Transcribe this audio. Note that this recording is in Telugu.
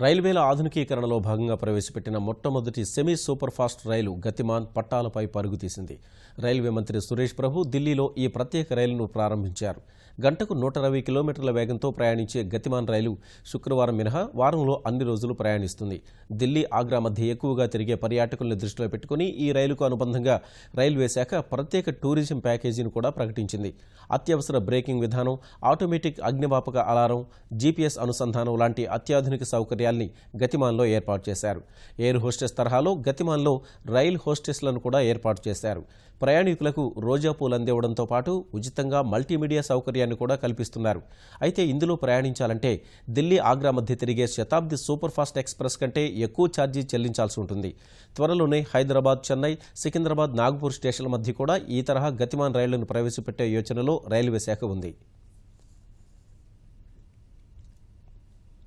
రైల్వేల ఆధునికీకరణలో భాగంగా ప్రవేశపెట్టిన మొట్టమొదటి సెమీ సూపర్ ఫాస్ట్ రైలు గతిమాన్ పట్టాలపై పరుగు తీసింది. రైల్వే మంత్రి సురేష్ ప్రభు ఢిల్లీలో ఈ ప్రత్యేక రైలును ప్రారంభించారు. గంటకు నూట అరవై కిలోమీటర్ల వేగంతో ప్రయాణించే గతిమాన్ రైలు శుక్రవారం మినహా వారంలో అన్ని రోజులు ప్రయాణిస్తుంది. ఢిల్లీ ఆగ్రా మధ్య ఎక్కువగా తిరిగే పర్యాటకుల్ని దృష్టిలో పెట్టుకుని ఈ రైలుకు అనుబంధంగా రైల్వే శాఖ ప్రత్యేక టూరిజం ప్యాకేజీని కూడా ప్రకటించింది. అత్యవసర బ్రేకింగ్ విధానం ఆటోమేటిక్ అగ్నిమాపక అలారం జీపీఎస్ అనుసంధానం లాంటి అత్యాధునిక సౌకర్యం సౌకర్యాల్ని గతిమాన్లో ఏర్పాటు చేశారు. ఎయిర్ హోస్టెస్ తరహాలో గతిమాన్లో రైల్ హోస్టెస్లను కూడా ఏర్పాటు చేశారు. ప్రయాణికులకు రోజా పూలు అందివ్వడంతో పాటు ఉచితంగా మల్టీమీడియా సౌకర్యాన్ని కూడా కల్పిస్తున్నారు. అయితే ఇందులో ప్రయాణించాలంటే ఢిల్లీ ఆగ్రా మధ్య తిరిగే శతాబ్ది సూపర్ ఫాస్ట్ ఎక్స్ప్రెస్ కంటే ఎక్కువ ఛార్జీ చెల్లించాల్సి ఉంటుంది. త్వరలోనే హైదరాబాద్ చెన్నై సికింద్రాబాద్ నాగ్పూర్ స్టేషన్ల మధ్య కూడా ఈ తరహా గతిమాన్ రైళ్ళను ప్రవేశపెట్టే యోచనలో రైల్వే శాఖ ఉంది.